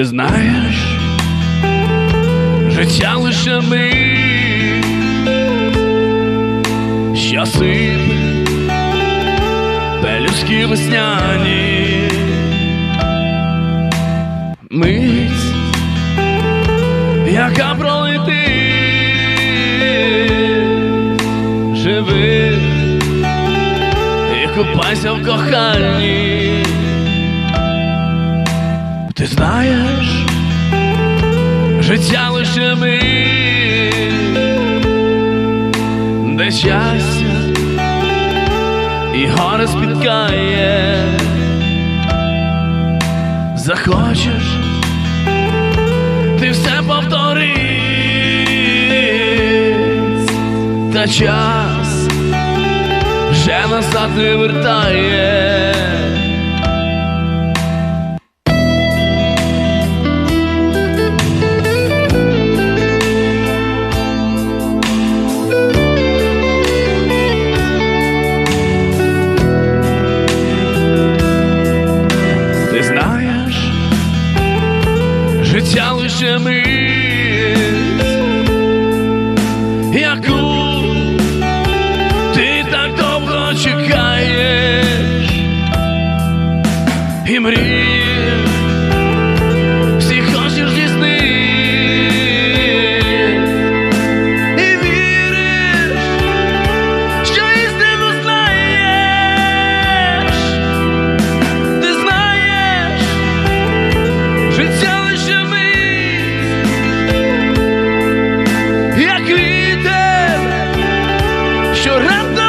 Ти знаєш, життя лише ми, що сипе, пелюстки весняні, мить, яка пролетить, живи і купайся в коханні. Ти знаєш, життя лише ми, де щастя і горе спіткає, захочеш, ти все повториш, та час вже назад не вертає. Чимись, яку ти так довго чекаєш і мрієш. Llorando